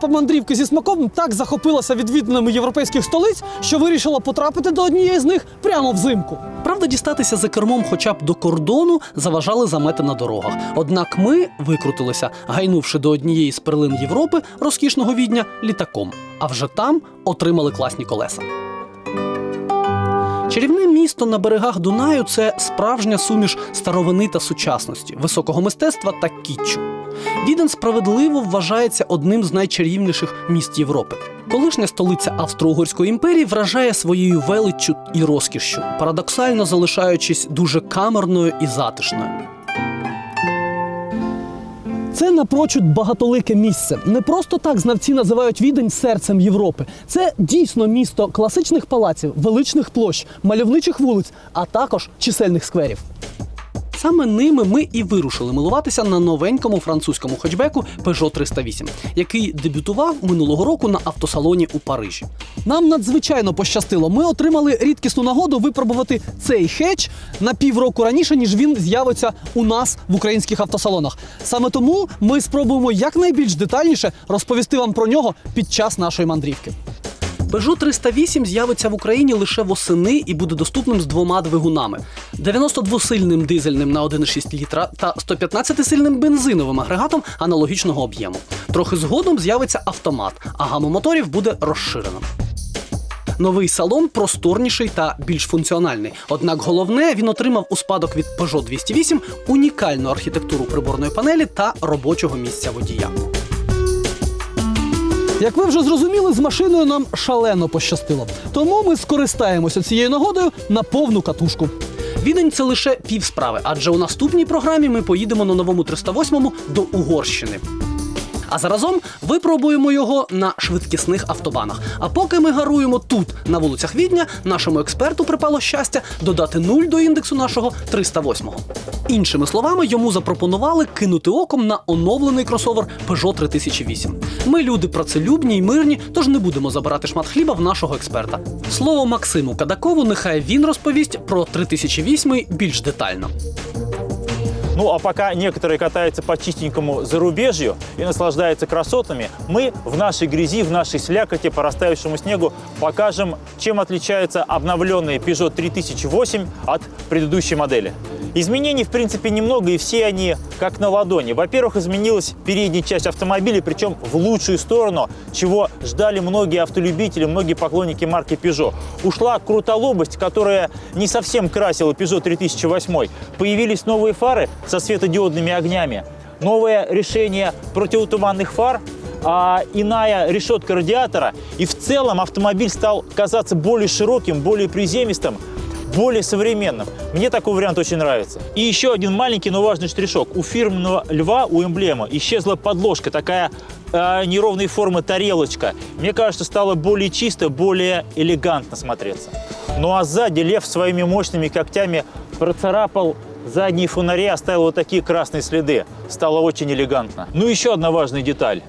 Група мандрівки зі смаком так захопилася відвідинами європейських столиць, що вирішила потрапити до однієї з них прямо взимку. Правда, дістатися за кермом хоча б до кордону заважали замети на дорогах. Однак ми викрутилися, гайнувши до однієї з перлин Європи розкішного відня літаком. А вже там отримали класні колеса. Чарівне місто на берегах Дунаю це справжня суміш старовини та сучасності, високого мистецтва та кітчу. Віден справедливо вважається одним з найчарівніших міст Європи. Колишня столиця Австро-Угорської імперії вражає своєю величчю і розкішшю, парадоксально залишаючись дуже камерною і затишною. Це напрочуд багатолике місце. Не просто так знавці називають відень серцем Європи. Це дійсно місто класичних палаців, величних площ, мальовничих вулиць, а також чисельних скверів. Саме ними ми і вирушили милуватися на новенькому французькому хетчбеку Peugeot 308, який дебютував минулого року на автосалоні у Парижі. Нам надзвичайно пощастило. Ми отримали рідкісну нагоду випробувати цей хетч на півроку раніше, ніж він з'явиться у нас в українських автосалонах. Саме тому ми спробуємо якнайбільш детальніше розповісти вам про нього під час нашої мандрівки. Peugeot 308 з'явиться в Україні лише восени і буде доступним з двома двигунами: 92-сильним дизельним на 1,6 літра та 115-сильним бензиновим агрегатом аналогічного об'єму. Трохи згодом з'явиться автомат, а гама моторів буде розширена. Новий салон просторніший та більш функціональний. Однак головне він отримав у спадок від Peugeot 208 унікальну архітектуру приборної панелі та робочого місця водія. Як ви вже зрозуміли, з машиною нам шалено пощастило. Тому ми скористаємося цією нагодою на повну катушку. Відень це лише пів справи, адже у наступній програмі ми поїдемо на новому 308 до Угорщини. А заразом випробуємо його на швидкісних автобанах. А поки ми гаруємо тут, на вулицях Відня, нашому експерту припало щастя додати нуль до індексу нашого 308-го. Іншими словами, йому запропонували кинути оком на оновлений кросовер Peugeot 3008. Ми люди працелюбні й мирні, тож не будемо забирати шмат хліба в нашого експерта. Слово Максиму Кадакову, нехай він розповість про 3008 більш детально. Ну а пока некоторые катаются по чистенькому зарубежью и наслаждаются красотами, мы в нашей грязи, в нашей слякоти, по растаявшему снегу покажем, чем отличается обновленный Peugeot 3008 от предыдущей модели. Изменений, в принципе, немного, и все они как на ладони. Во-первых, изменилась передняя часть автомобиля, причем в лучшую сторону, чего ждали многие автолюбители, многие поклонники марки Peugeot. Ушла крутолобость, которая не совсем красила Peugeot 3008. Появились новые фары со светодиодными огнями, новое решение противотуманных фар, а иная решетка радиатора. И в целом автомобиль стал казаться более широким, более приземистым, более современным. Мне такой вариант очень нравится. И еще один маленький, но важный штришок. У фирменного льва, у эмблемы, исчезла подложка, такая э, неровной формы тарелочка. Мне кажется, стало более чисто, более элегантно смотреться. Ну а сзади лев своими мощными когтями процарапал задние фонари, оставил вот такие красные следы. Стало очень элегантно. Ну еще одна важная деталь.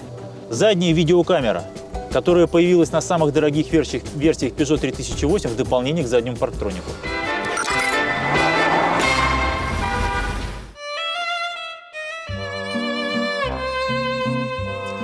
Задняя видеокамера которая появилась на самых дорогих версиях, версиях Peugeot 3008 в дополнение к заднему парктронику.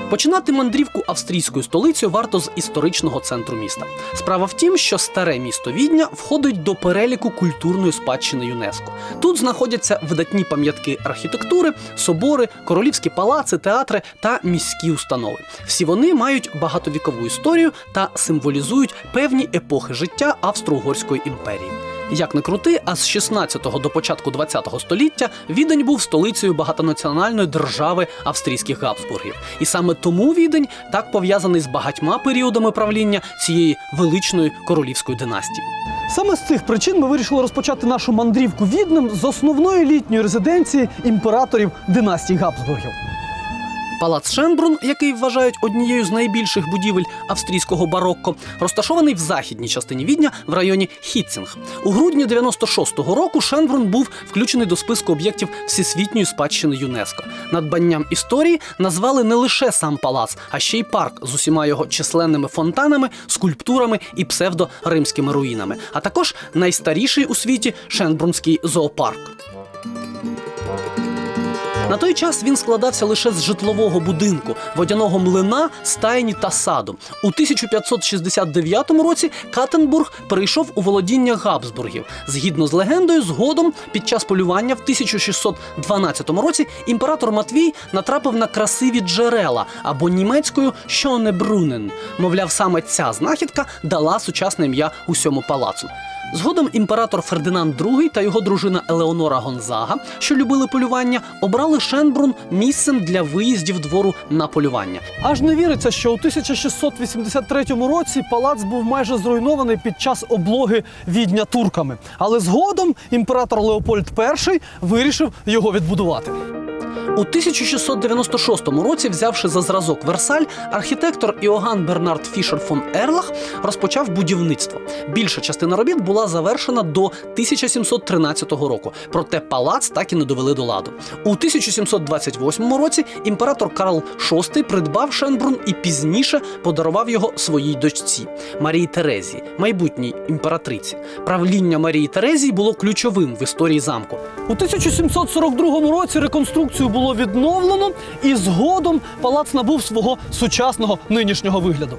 Починати мандрівку австрійською столицею варто з історичного центру міста. Справа в тім, що старе місто Відня входить до переліку культурної спадщини ЮНЕСКО. Тут знаходяться видатні пам'ятки архітектури, собори, королівські палаци, театри та міські установи. Всі вони мають багатовікову історію та символізують певні епохи життя Австро-Угорської імперії. Як не крути, а з 16-го до початку 20-го століття Відень був столицею багатонаціональної держави австрійських Габсбургів. І саме тому Відень так пов'язаний з багатьма періодами правління цієї величної королівської династії. Саме з цих причин ми вирішили розпочати нашу мандрівку Віднем з основної літньої резиденції імператорів династії Габсбургів. Палац Шенбрун, який вважають однією з найбільших будівель австрійського барокко, розташований в західній частині Відня в районі Хітцінг. У грудні 96-го року Шенбрун був включений до списку об'єктів всесвітньої спадщини ЮНЕСКО. Надбанням історії назвали не лише сам палац, а ще й парк з усіма його численними фонтанами, скульптурами і псевдоримськими руїнами, а також найстаріший у світі Шенбрунський зоопарк. На той час він складався лише з житлового будинку, водяного млина, стайні та саду. У 1569 році Катенбург перейшов у володіння Габсбургів. Згідно з легендою, згодом під час полювання в 1612 році імператор Матвій натрапив на красиві джерела або німецькою Шонебрунен. Мовляв, саме ця знахідка дала сучасне ім'я усьому палацу. Згодом імператор Фердинанд II та його дружина Елеонора Гонзага, що любили полювання, обрали Шенбрун місцем для виїздів двору на полювання. Аж не віриться, що у 1683 році палац був майже зруйнований під час облоги відня турками. Але згодом імператор Леопольд І вирішив його відбудувати. У 1696 році, взявши за зразок Версаль, архітектор Іоганн Бернард Фішер фон Ерлах розпочав будівництво. Більша частина робіт була завершена до 1713 року, проте палац так і не довели до ладу. У 1728 році імператор Карл VI придбав Шенбрун і пізніше подарував його своїй дочці Марії Терезії, майбутній імператриці. Правління Марії Терезії було ключовим в історії замку. У 1742 році реконструкцію було відновлено, і згодом палац набув свого сучасного нинішнього вигляду.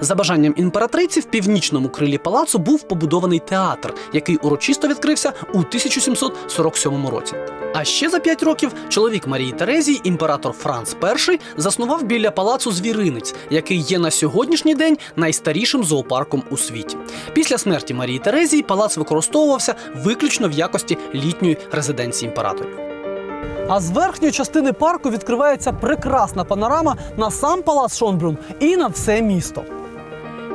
За бажанням імператриці в північному крилі палацу був побудований театр, який урочисто відкрився у 1747 році. А ще за п'ять років чоловік Марії Терезії, імператор Франц І, заснував біля палацу звіринець, який є на сьогоднішній день найстарішим зоопарком у світі. Після смерті Марії Терезії палац використовувався виключно в якості літньої резиденції імператорів. А з верхньої частини парку відкривається прекрасна панорама на сам палац Шонбрун і на все місто.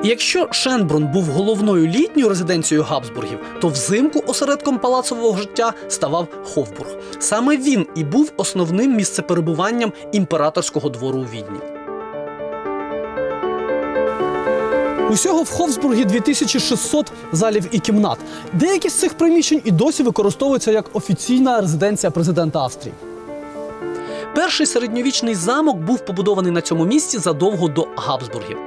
Якщо Шенбрун був головною літньою резиденцією Габсбургів, то взимку осередком палацового життя ставав Хофбург. Саме він і був основним місцеперебуванням імператорського двору у Відні. Усього в Ховсбургі 2600 залів і кімнат. Деякі з цих приміщень і досі використовуються як офіційна резиденція президента Австрії. Перший середньовічний замок був побудований на цьому місці задовго до Габсбургів.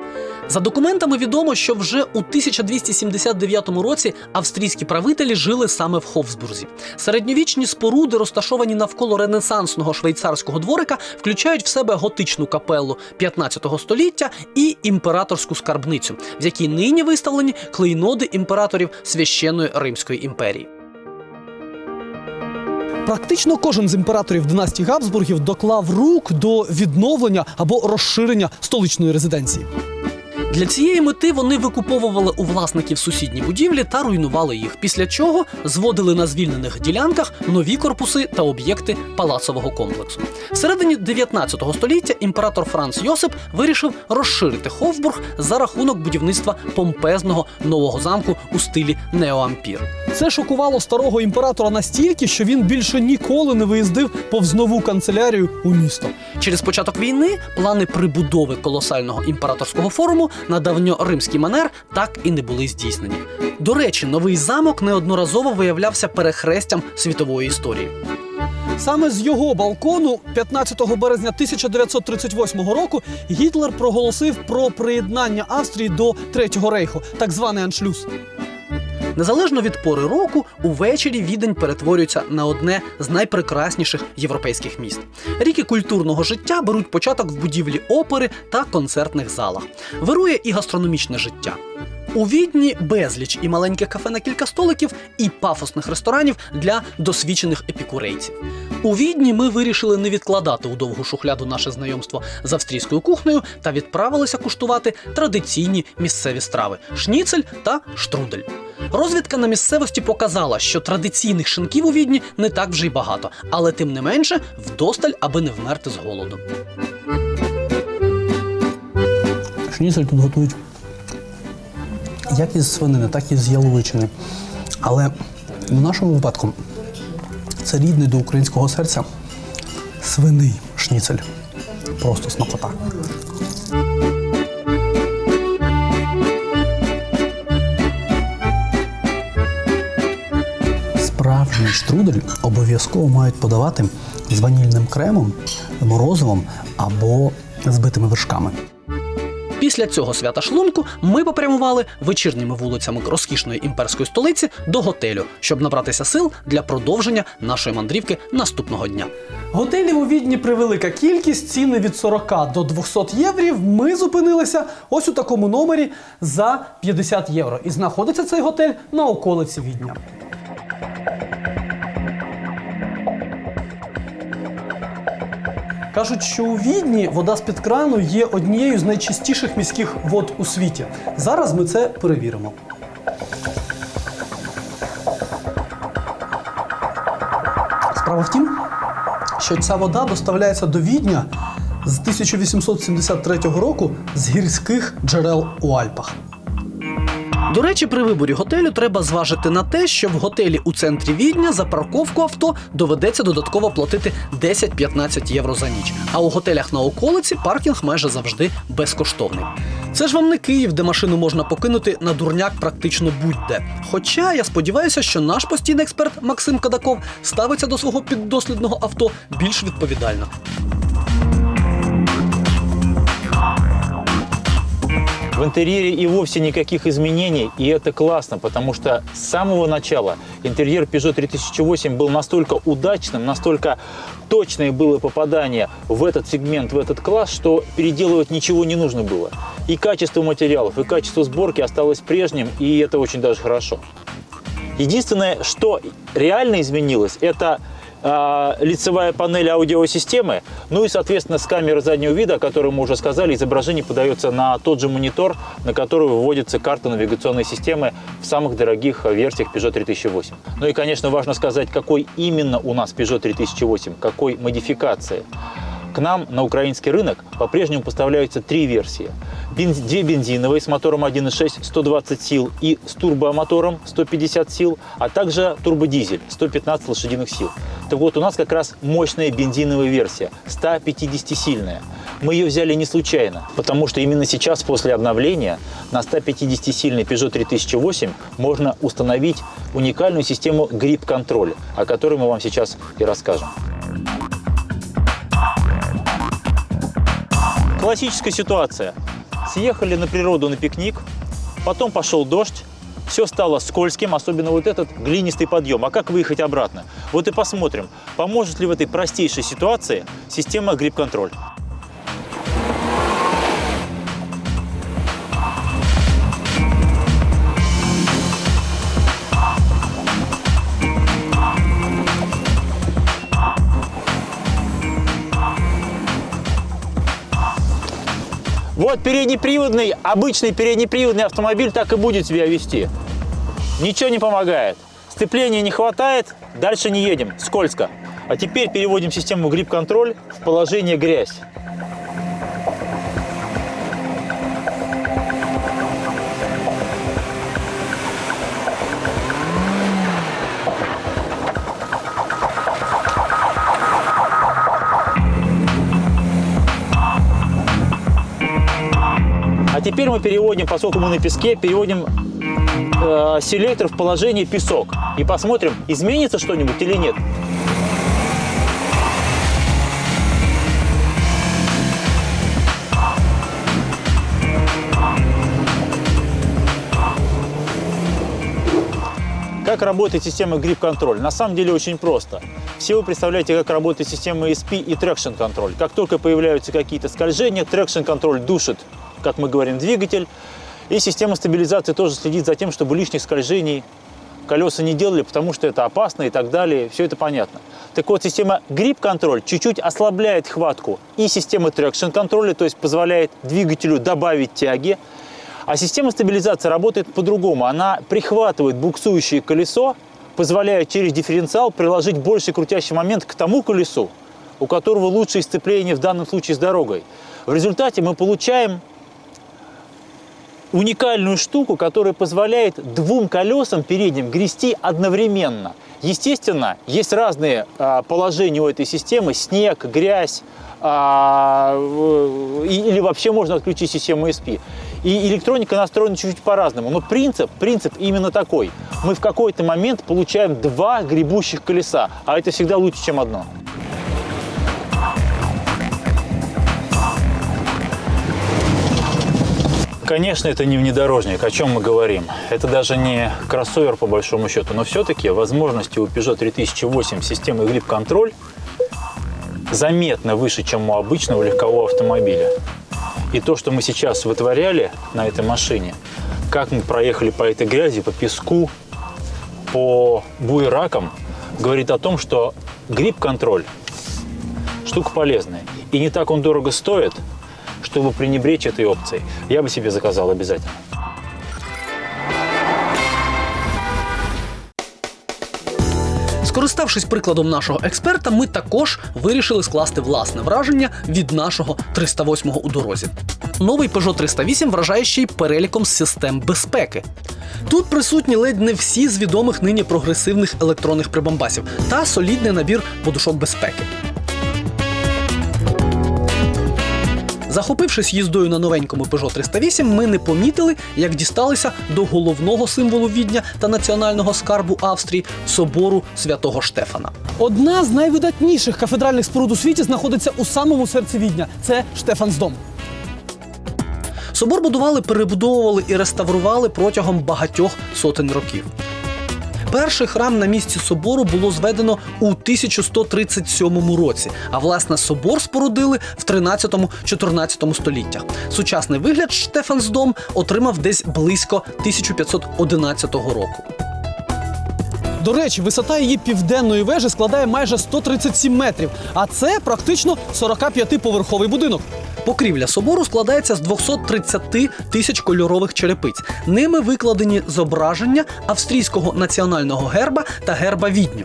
За документами відомо, що вже у 1279 році австрійські правителі жили саме в Хофсбурзі. Середньовічні споруди, розташовані навколо ренесансного швейцарського дворика, включають в себе готичну капелу 15 століття і імператорську скарбницю, в якій нині виставлені клейноди імператорів священної Римської імперії. Практично кожен з імператорів династії Габсбургів доклав рук до відновлення або розширення столичної резиденції. Для цієї мети вони викуповували у власників сусідні будівлі та руйнували їх, після чого зводили на звільнених ділянках нові корпуси та об'єкти палацового комплексу. Всередині 19 століття імператор Франц Йосип вирішив розширити Хофбург за рахунок будівництва помпезного нового замку у стилі неоампір. Це шокувало старого імператора настільки, що він більше ніколи не виїздив повз нову канцелярію у місто. Через початок війни плани прибудови колосального імператорського форуму на давньоримський манер так і не були здійснені. До речі, новий замок неодноразово виявлявся перехрестям світової історії. Саме з його балкону, 15 березня 1938 року, Гітлер проголосив про приєднання Австрії до Третього рейху, так званий аншлюз. Незалежно від пори року, увечері відень перетворюється на одне з найпрекрасніших європейських міст. Ріки культурного життя беруть початок в будівлі опери та концертних залах. Вирує і гастрономічне життя. У відні безліч і маленьких кафе на кілька столиків, і пафосних ресторанів для досвідчених епікурейців. У відні ми вирішили не відкладати у довгу шухляду наше знайомство з австрійською кухнею та відправилися куштувати традиційні місцеві страви шніцель та штрудель. Розвідка на місцевості показала, що традиційних шинків у відні не так вже й багато, але тим не менше вдосталь, аби не вмерти з голоду. Шніцель тут готують як із свинини, так і з яловичини. Але в нашому випадку це рідний до українського серця свиний шніцель. Просто смакота. Справжній штрудель обов'язково мають подавати з ванільним кремом, морозивом або збитими вершками. Після цього свята шлунку ми попрямували вечірніми вулицями розкішної імперської столиці до готелю, щоб набратися сил для продовження нашої мандрівки наступного дня. Готелів у Відні превелика кількість, ціни від 40 до 200 єврів. Ми зупинилися ось у такому номері за 50 євро. І знаходиться цей готель на околиці Відня. Кажуть, що у Відні вода з-під крану є однією з найчистіших міських вод у світі. Зараз ми це перевіримо. Справа в тім, що ця вода доставляється до Відня з 1873 року з гірських джерел у Альпах. До речі, при виборі готелю треба зважити на те, що в готелі у центрі Відня за парковку авто доведеться додатково платити 10-15 євро за ніч. А у готелях на околиці паркінг майже завжди безкоштовний. Це ж вам не Київ, де машину можна покинути на дурняк практично будь-де. Хоча я сподіваюся, що наш постійний експерт Максим Кадаков ставиться до свого піддослідного авто більш відповідально. В интерьере и вовсе никаких изменений, и это классно, потому что с самого начала интерьер Peugeot 3008 был настолько удачным, настолько точное было попадание в этот сегмент, в этот класс, что переделывать ничего не нужно было. И качество материалов, и качество сборки осталось прежним, и это очень даже хорошо. Единственное, что реально изменилось, это лицевая панель аудиосистемы, ну и, соответственно, с камеры заднего вида, о которой мы уже сказали, изображение подается на тот же монитор, на который выводится карта навигационной системы в самых дорогих версиях Peugeot 3008. Ну и, конечно, важно сказать, какой именно у нас Peugeot 3008, какой модификации. К нам на украинский рынок по-прежнему поставляются три версии. Две бензиновые с мотором 1.6 120 сил и с турбомотором 150 сил, а также турбодизель 115 лошадиных сил. Так вот, у нас как раз мощная бензиновая версия, 150-сильная. Мы ее взяли не случайно, потому что именно сейчас, после обновления, на 150-сильный Peugeot 3008 можно установить уникальную систему грип-контроля, о которой мы вам сейчас и расскажем. Классическая ситуация. Съехали на природу на пикник, потом пошел дождь, все стало скользким, особенно вот этот глинистый подъем. А как выехать обратно? Вот и посмотрим, поможет ли в этой простейшей ситуации система грип-контроль. Вот переднеприводный, обычный переднеприводный автомобиль так и будет себя вести. Ничего не помогает. Сцепления не хватает, дальше не едем, скользко. А теперь переводим систему грип-контроль в положение грязь. Теперь мы переводим, поскольку мы на песке, переводим э, селектор в положение песок. И посмотрим, изменится что-нибудь или нет. Как работает система Grip Control? На самом деле очень просто. Все вы представляете, как работает система ESP и Traction Control. Как только появляются какие-то скольжения, Traction Control душит, как мы говорим, двигатель. И система стабилизации тоже следит за тем, чтобы лишних скольжений колеса не делали, потому что это опасно и так далее. Все это понятно. Так вот, система Grip Control чуть-чуть ослабляет хватку и системы Traction Control, то есть позволяет двигателю добавить тяги. А система стабилизации работает по-другому. Она прихватывает буксующее колесо, позволяя через дифференциал приложить больший крутящий момент к тому колесу, у которого лучшее сцепление в данном случае с дорогой. В результате мы получаем уникальную штуку, которая позволяет двум колесам передним грести одновременно. Естественно, есть разные а, положения у этой системы: снег, грязь, а, и- или вообще можно отключить систему ESP. И электроника настроена чуть-чуть по-разному. Но принцип, принцип именно такой. Мы в какой-то момент получаем два гребущих колеса, а это всегда лучше, чем одно. Конечно, это не внедорожник, о чем мы говорим. Это даже не кроссовер по большому счету, но все-таки возможности у Peugeot 3008 системы Grip Control заметно выше, чем у обычного легкового автомобиля. И то, что мы сейчас вытворяли на этой машине, как мы проехали по этой грязи, по песку, по буеракам, говорит о том, что грипп-контроль штука полезная. И не так он дорого стоит, чтобы пренебречь этой опцией. Я бы себе заказал обязательно. Скориставшись прикладом нашого експерта, ми також вирішили скласти власне враження від нашого 308-го у дорозі. Новий Peugeot 308 вражає ще й переліком систем безпеки. Тут присутні ледь не всі з відомих нині прогресивних електронних прибамбасів та солідний набір подушок безпеки. Захопившись їздою на новенькому Peugeot 308, ми не помітили, як дісталися до головного символу відня та національного скарбу Австрії собору святого Штефана. Одна з найвидатніших кафедральних споруд у світі знаходиться у самому серці Відня. Це Штефансдом. Собор будували, перебудовували і реставрували протягом багатьох сотень років. Перший храм на місці собору було зведено у 1137 році, а власне собор спорудили в 13-14 століттях. Сучасний вигляд Штефансдом отримав десь близько 1511 року. До речі, висота її південної вежі складає майже 137 метрів, а це практично 45-поверховий будинок. Покрівля собору складається з 230 тисяч кольорових черепиць. Ними викладені зображення австрійського національного герба та герба Відню.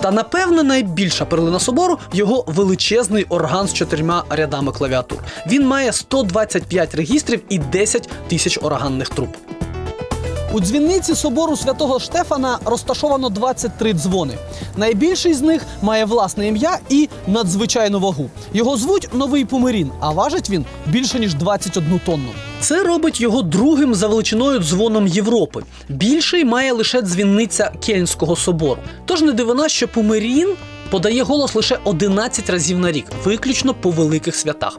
Та напевно найбільша перлина собору його величезний орган з чотирма рядами клавіатур. Він має 125 регістрів і 10 тисяч органних труб. У дзвіниці собору святого Штефана розташовано 23 дзвони. Найбільший з них має власне ім'я і надзвичайну вагу. Його звуть Новий Помирін, а важить він більше ніж 21 тонну. Це робить його другим за величиною дзвоном Європи. Більший має лише дзвінниця Кельнського собору. Тож не дивина, що Пумерін подає голос лише 11 разів на рік, виключно по великих святах.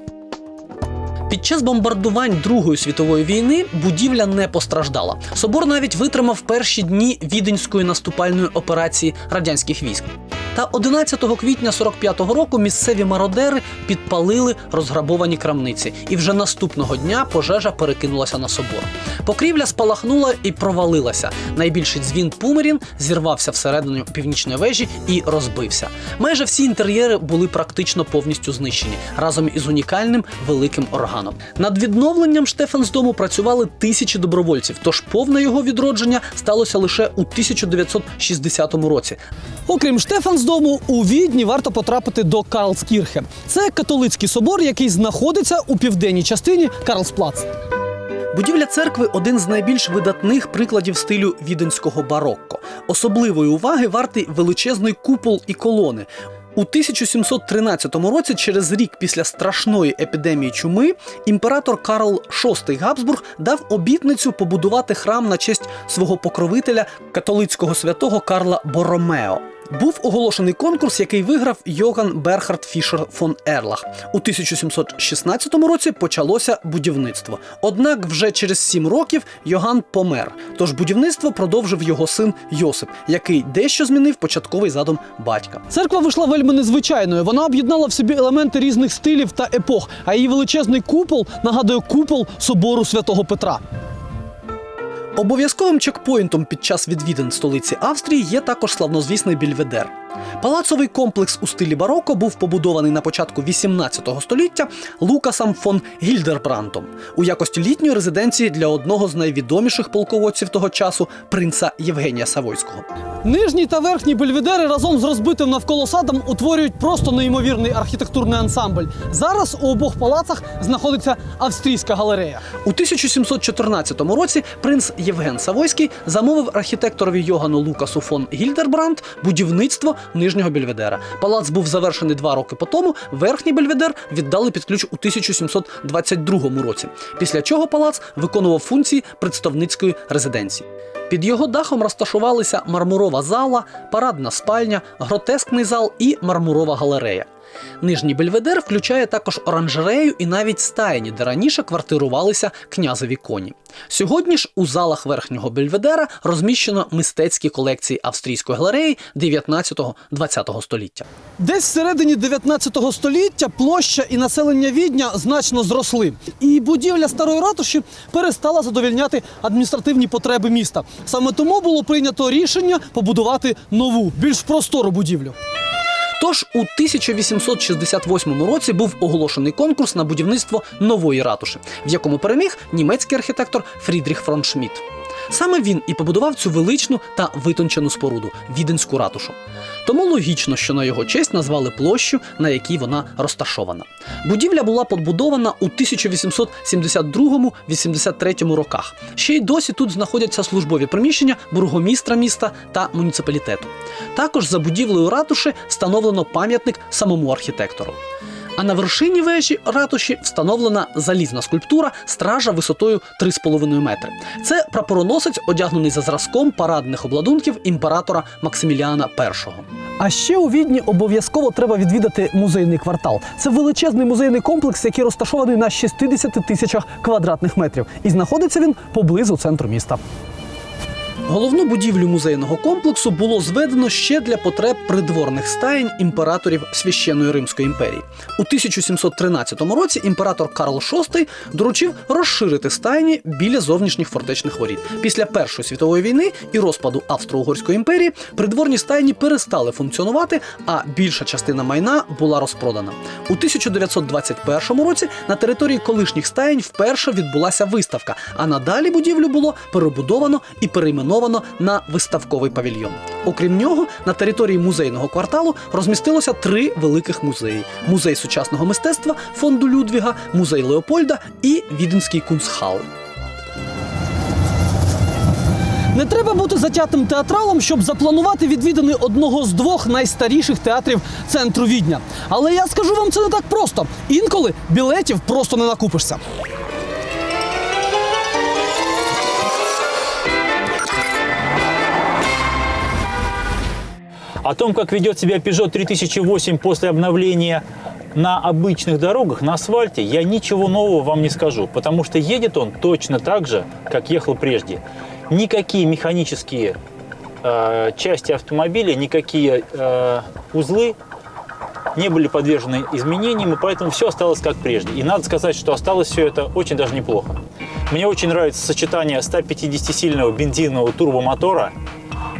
Під час бомбардувань Другої світової війни будівля не постраждала. Собор навіть витримав перші дні віденської наступальної операції радянських військ. Та 11 квітня 45-го року місцеві мародери підпалили розграбовані крамниці, і вже наступного дня пожежа перекинулася на собор. Покрівля спалахнула і провалилася. Найбільший дзвін Пумерін зірвався всередину північної вежі і розбився. Майже всі інтер'єри були практично повністю знищені разом із унікальним великим органом. Над відновленням Штефансдому працювали тисячі добровольців, тож повне його відродження сталося лише у 1960 році. Окрім Штефансдому, у Відні варто потрапити до Карлскірхе. Це католицький собор, який знаходиться у південній частині Карлсплац. Будівля церкви один з найбільш видатних прикладів стилю віденського барокко. Особливої уваги вартий величезний купол і колони. У 1713 році, через рік після страшної епідемії чуми, імператор Карл VI Габсбург дав обітницю побудувати храм на честь свого покровителя католицького святого Карла Боромео. Був оголошений конкурс, який виграв Йоган Берхард Фішер фон Ерлах. У 1716 році почалося будівництво. Однак вже через сім років Йоган помер. Тож будівництво продовжив його син Йосип, який дещо змінив початковий задум батька. Церква вийшла вельми незвичайною. Вона об'єднала в собі елементи різних стилів та епох, а її величезний купол нагадує купол собору святого Петра. Обов'язковим чекпоінтом під час відвідин столиці Австрії є також славнозвісний Більведер. Палацовий комплекс у стилі бароко був побудований на початку 18 століття Лукасом фон Гільдербрантом у якості літньої резиденції для одного з найвідоміших полководців того часу принца Євгенія Савойського. Нижній та верхній бельведери разом з розбитим навколо садом утворюють просто неймовірний архітектурний ансамбль. Зараз у обох палацах знаходиться австрійська галерея. У 1714 році принц Євген Савойський замовив архітекторові Йогану Лукасу фон Гільдербранд будівництво нижнього бельведера. Палац був завершений два роки по тому. Верхній бельведер віддали під ключ у 1722 році. Після чого палац виконував функції представницької резиденції. Під його дахом розташувалися мармурова зала, парадна спальня, гротескний зал і мармурова галерея. Нижній бельведер включає також оранжерею і навіть стайні, де раніше квартирувалися князеві коні. Сьогодні ж у залах верхнього бельведера розміщено мистецькі колекції австрійської галереї 19-20 століття. Десь всередині 19 століття площа і населення Відня значно зросли. І будівля старої ратуші перестала задовільняти адміністративні потреби міста. Саме тому було прийнято рішення побудувати нову, більш простору будівлю. Тож у 1868 році був оголошений конкурс на будівництво нової ратуші, в якому переміг німецький архітектор Фрідріх фон Шмідт. Саме він і побудував цю величну та витончену споруду віденську ратушу. Тому логічно, що на його честь назвали площу, на якій вона розташована. Будівля була побудована у 1872-83 роках. Ще й досі тут знаходяться службові приміщення бургомістра міста та муніципалітету. Також за будівлею ратуші встановлено пам'ятник самому архітектору. А на вершині вежі ратуші встановлена залізна скульптура стража висотою 3,5 метри. Це прапороносець, одягнений за зразком парадних обладунків імператора Максиміліана І. А ще у Відні обов'язково треба відвідати музейний квартал. Це величезний музейний комплекс, який розташований на 60 тисячах квадратних метрів, і знаходиться він поблизу центру міста. Головну будівлю музейного комплексу було зведено ще для потреб придворних стаєнь імператорів Священної Римської імперії. У 1713 році імператор Карл VI доручив розширити стайні біля зовнішніх фортечних воріт. Після Першої світової війни і розпаду Австро-Угорської імперії придворні стайні перестали функціонувати, а більша частина майна була розпродана. У 1921 році на території колишніх стаєнь вперше відбулася виставка, а надалі будівлю було перебудовано і перейменовано на виставковий павільйон. Окрім нього, на території музейного кварталу розмістилося три великих музеї: музей сучасного мистецтва фонду Людвіга, музей Леопольда і Віденський кунцхал. Не треба бути затятим театралом, щоб запланувати відвідини одного з двох найстаріших театрів центру Відня. Але я скажу вам, це не так просто. Інколи білетів просто не накупишся. О том, как ведет себя Peugeot 3008 после обновления на обычных дорогах, на асфальте, я ничего нового вам не скажу, потому что едет он точно так же, как ехал прежде. Никакие механические э, части автомобиля, никакие э, узлы не были подвержены изменениям, и поэтому все осталось как прежде. И надо сказать, что осталось все это очень даже неплохо. Мне очень нравится сочетание 150-сильного бензинового турбомотора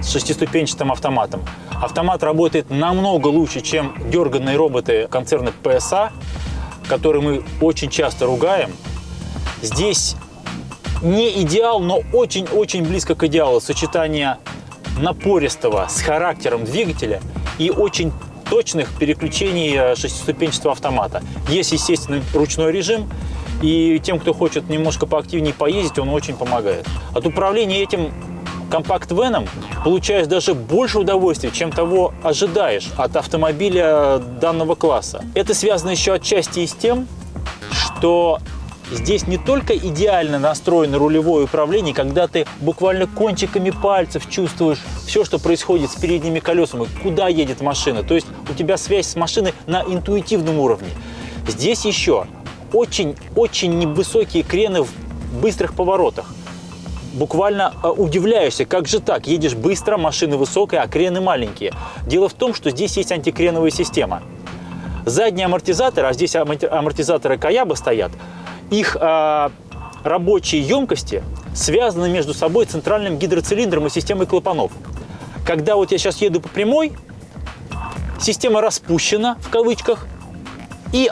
с шестиступенчатым автоматом. Автомат работает намного лучше, чем дерганные роботы концерна PSA, которые мы очень часто ругаем. Здесь не идеал, но очень-очень близко к идеалу сочетание напористого с характером двигателя и очень точных переключений э, шестиступенчатого автомата. Есть, естественно, ручной режим, и тем, кто хочет немножко поактивнее поездить, он очень помогает. От управления этим компакт-веном получаешь даже больше удовольствия, чем того ожидаешь от автомобиля данного класса. Это связано еще отчасти и с тем, что здесь не только идеально настроено рулевое управление, когда ты буквально кончиками пальцев чувствуешь все, что происходит с передними колесами, куда едет машина. То есть у тебя связь с машиной на интуитивном уровне. Здесь еще очень-очень невысокие крены в быстрых поворотах. Буквально э, удивляешься, как же так? Едешь быстро, машина высокая, а крены маленькие. Дело в том, что здесь есть антикреновая система. Задние амортизаторы, а здесь аморти- амортизаторы Каяба стоят, их э, рабочие емкости связаны между собой центральным гидроцилиндром и системой клапанов. Когда вот я сейчас еду по прямой, система распущена в кавычках, и э,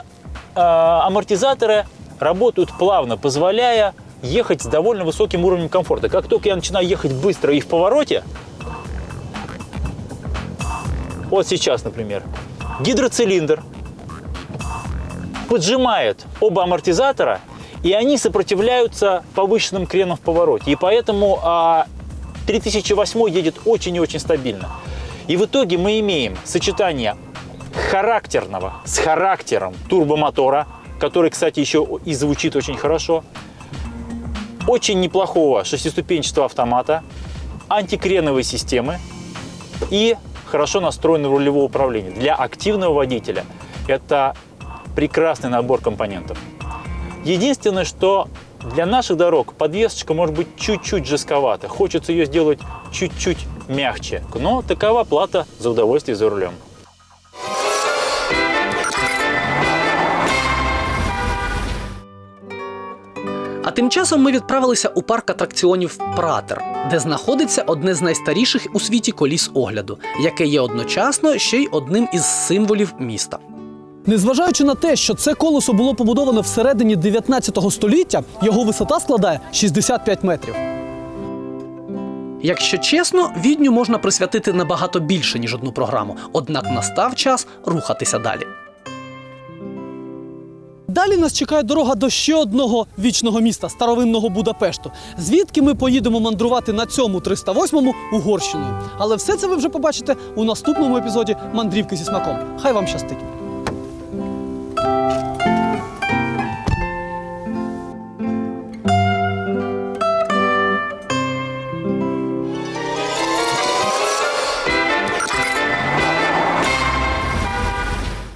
амортизаторы работают плавно, позволяя ехать с довольно высоким уровнем комфорта. Как только я начинаю ехать быстро и в повороте, вот сейчас, например, гидроцилиндр поджимает оба амортизатора, и они сопротивляются повышенным кренам в повороте. И поэтому а, 3008 едет очень и очень стабильно. И в итоге мы имеем сочетание характерного с характером турбомотора, который, кстати, еще и звучит очень хорошо, очень неплохого шестиступенчатого автомата антикреновой системы и хорошо настроенного рулевого управления. Для активного водителя это прекрасный набор компонентов. Единственное, что для наших дорог подвесочка может быть чуть-чуть жестковата. Хочется ее сделать чуть-чуть мягче. Но такова плата за удовольствие за рулем. Тим часом ми відправилися у парк атракціонів Пратер, де знаходиться одне з найстаріших у світі коліс огляду, яке є одночасно ще й одним із символів міста. Незважаючи на те, що це колесо було побудоване всередині 19 століття, його висота складає 65 метрів. Якщо чесно, відню можна присвятити набагато більше, ніж одну програму, однак настав час рухатися далі. Далі нас чекає дорога до ще одного вічного міста старовинного Будапешту, звідки ми поїдемо мандрувати на цьому 308-му Угорщиною. Але все це ви вже побачите у наступному епізоді мандрівки зі смаком. Хай вам щастить!